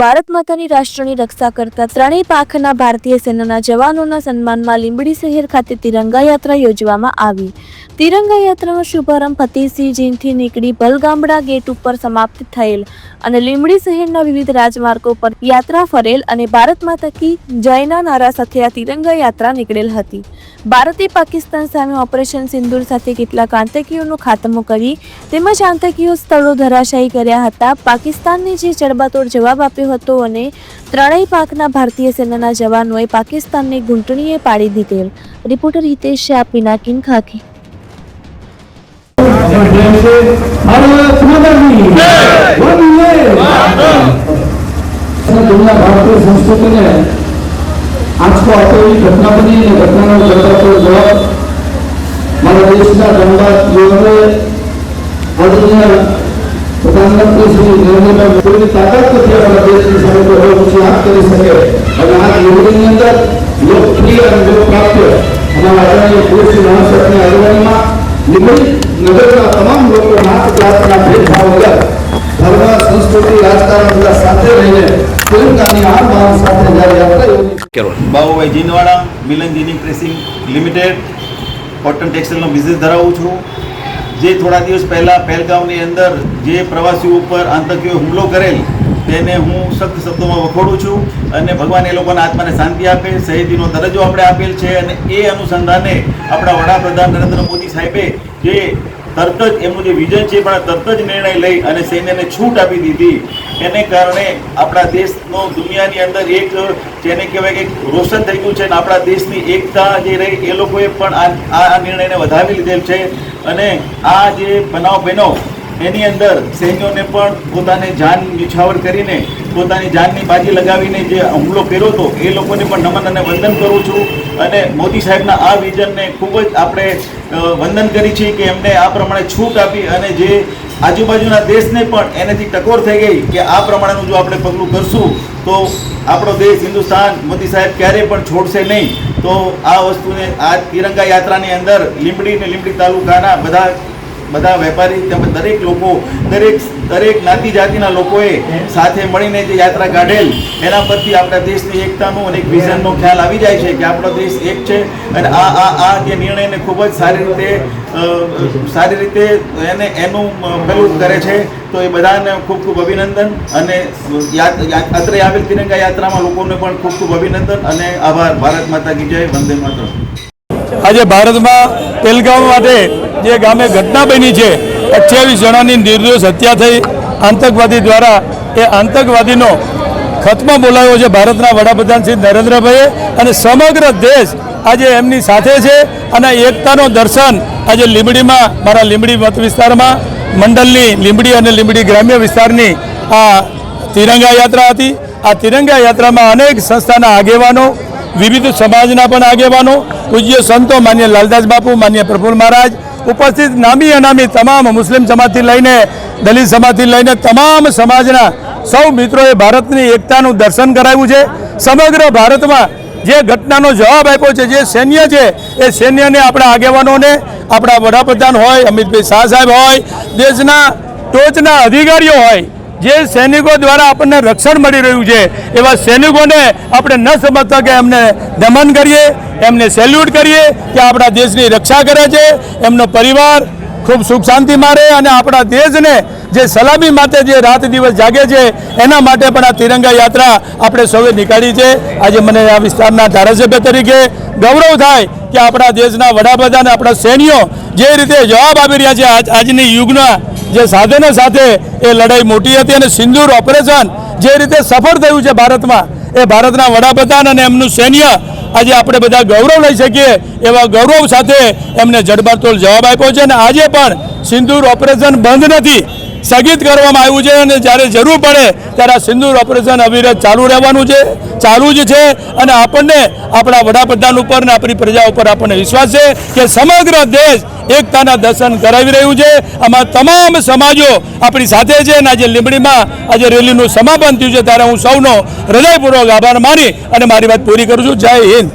ભારત માતાની રાષ્ટ્રની રક્ષા કરતા ત્રણેય પાંખના ભારતીય સેનાના જવાનોના સન્માનમાં લીંબડી શહેર ખાતે તિરંગા યાત્રા યોજવામાં આવી. તિરંગા યાત્રાનો શુભારંભ ફતેહસિંહ જીનથી નીકળી ભલગામડા ગેટ ઉપર સમાપ્ત થયેલ અને લીંબડી શહેરના વિવિધ રાજમાર્ગો પર યાત્રા ફરેલ અને ભારત માતા કી જયના નારા સાથે આ તિરંગા યાત્રા નીકળેલ હતી. ભારતે પાકિસ્તાન સામે ઓપરેશન સિંદૂર સાથે કેટલાક આતંકીઓનો ખાતમો કરી તેમજ આતંકીઓ સ્થળો ધરાશાયી કર્યા હતા. પાકિસ્તાનને જે ચડબાતોડ જવાબ આપ્યો હતો અને ત્રણેય પાકના ભારતીય સેનાના જવાનોએ પાકિસ્તાનને ઘૂંટણીએ પાડી દીધેલ. રિપોર્ટર હિતેશ શાહ, પિનાકિન દુનિયા ભારતીય સંસ્કૃતિને નથી આ અંદર અને તમામ લોકો નાત જાતના સાથે રહીને જ્યારે યાત્રા બાબુભાઈ જીનવાડા મિલન જીની પ્રેસિંગ લિમિટેડ. કોટન ટેક્સટાઇલનો બિઝનેસ ધરાવું છું. જે થોડા દિવસ પહેલાં પહેલગામની અંદર જે પ્રવાસીઓ ઉપર આતંકીઓ હુમલો કરેલ, તેને હું સખ્ત શબ્દોમાં વખોડું છું અને ભગવાન એ લોકોના આત્માને શાંતિ આપે, શહીદીનો દરજ્જો આપણે આપેલ છે અને એ અનુસંધાને આપણા વડાપ્રધાન નરેન્દ્ર મોદી સાહેબે જે તરત જ એમનું જે વિઝન છે પણ તરત જ નિર્ણય લઈ અને સૈન્યને છૂટ આપી દીધી. એને કારણે આપણા દેશનો દુનિયાની અંદર એક, જેને કહેવાય કે રોશન થઈ ગયું છે અને આપણા દેશની એકતા જે રહી, એ લોકોએ પણ આ આ નિર્ણયને વધાવી લીધેલ છે. અને આ જે બનાવ બન્યો, એની અંદર સૈન્યોને પણ પોતાને જાન નિછાવર કરીને, પોતાની જાનની બાજી લગાવીને જે હુમલો કર્યો હતો, એ લોકોને પણ નમન અને વંદન કરું છું. અને મોદી સાહેબના આ વિઝનને ખૂબ જ આપણે વંદન કરી છે કે એમને આ પ્રમાણે છૂટ આપી અને જે આજુબાજુના દેશને પણ એનાથી ટકોર થઈ ગઈ કે આ પ્રમાણેનું જો આપણે પગલું કરશું, તો આપણો દેશ હિન્દુસ્તાન મોદી સાહેબ ક્યારેય પણ છોડશે નહીં. તો આ વસ્તુને આ તિરંગા યાત્રાની અંદર લીંબડી ને લીંબડી તાલુકાના બધા બધા વેપારી તેમજ દરેક લોકો, દરેક દરેક જ્ઞાતિ જાતિના લોકોએ સાથે મળીને જે યાત્રા કાઢેલ, એના પરથી આપણા દેશની એકતાનું અને એક વિઝનનો ખ્યાલ આવી જાય છે કે આપણો દેશ એક છે અને આ આ આ જે નિર્ણયને ખૂબ જ સારી રીતે સારી રીતે એને, એનું પેલું કરે છે, તો એ બધાને ખૂબ ખૂબ અભિનંદન અને અત્રે આવેલ તિરંગા યાત્રામાં લોકોને પણ ખૂબ ખૂબ અભિનંદન અને આભાર. ભારત માતા કી જય, વંદે માતરમ. આજે ભારતમાં પહેલગામ માટે જે ગામે ઘટના બની છે, અઠ્યાવીસ જણાની નિર્દોષ હત્યા થઈ. આતંકવાદી દ્વારા એ આતંકવાદીનો ખતમો બોલાવ્યો છે ભારતના વડાપ્રધાન શ્રી નરેન્દ્રભાઈએ અને સમગ્ર દેશ આજે એમની સાથે છે અને એકતાનો દર્શન આજે લીંબડીમાં, મારા લીંબડી મત વિસ્તારમાં, મંડળની લીંબડી અને લીંબડી ગ્રામ્ય વિસ્તારની આ તિરંગા યાત્રા હતી. આ તિરંગા યાત્રામાં અનેક સંસ્થાના આગેવાનો વિવિધ સમાજના પણ આગેવાનો, પૂજ્ય સંતો, માન્ય લાલદાસ બાપુ, માન્ય પ્રફુલ મહારાજ, ઉપસ્થિત નામી અનામી તમામ મુસ્લિમ સમાજથી લઈને, દલિત સમાજથી લઈને તમામ સમાજના સૌ મિત્રોએ ભારતની એકતાનું દર્શન કરાવ્યું છે. સમગ્ર ભારતમાં જે ઘટનાનો જવાબ આપ્યો છે, જે સૈન્ય છે, એ સૈન્યને આપણા આગેવાનોને, આપણા વડાપ્રધાન હોય, અમિતભાઈ શાહ સાહેબ હોય, દેશના ટોચના અધિકારીઓ હોય જે સૈનિકો દ્વારા આપણને રક્ષણ મળી રહ્યું છે, એવા સૈનિકોને આપણે ન સમજતા કે એમને દમન કરીએ, એમને સેલ્યુટ કરીએ કે આપણા દેશની રક્ષા કરે છે, એમનો પરિવાર ખૂબ સુખ શાંતિ મારે અને આપણા દેશને જે સલામી માટે જે રાત દિવસ જાગે છે, એના માટે પણ આ તિરંગા યાત્રા આપણે સૌએ નીકાળી છે. આજે મને આ વિસ્તારના ધારાસભ્ય તરીકે ગૌરવ થાય કે આપણા દેશના વડાપ્રધાન, આપણા સૈન્યો જે રીતે જવાબ આપી રહ્યા છે આજ આજની યુગના જે સાધનો સાથે એ લડાઈ મોટી હતી અને સિંદૂર ઓપરેશન જે રીતે સફળ થયું છે ભારતમાં, એ ભારતના વડાપ્રધાન અને એમનું સૈન્ય આજે આપણે બધા ગૌરવ લઈ શકીએ એવા ગૌરવ સાથે એમને જડબાતોડ જવાબ આપ્યો છે અને આજે પણ સિંદૂર ઓપરેશન બંધ નથી. સ્થગિત કરવામાં આવ્યું છે અને જ્યારે જરૂર પડે ત્યારે આ સિંદૂર ઓપરેશન અવિરત ચાલુ રહેવાનું છે, ચાલુ જ છે અને આપણને આપણા વડાપ્રધાન ઉપર અને આપણી પ્રજા ઉપર આપણને વિશ્વાસ છે કે સમગ્ર દેશ એકતાના દર્શન કરાવી રહ્યું છે. આમાં તમામ સમાજો આપણી સાથે છે અને આજે લીંબડીમાં આજે રેલીનું સમાપન થયું છે. ત્યારે હું સૌનો હૃદયપૂર્વક આભાર માની અને મારી વાત પૂરી કરું છું. જય હિન્દ.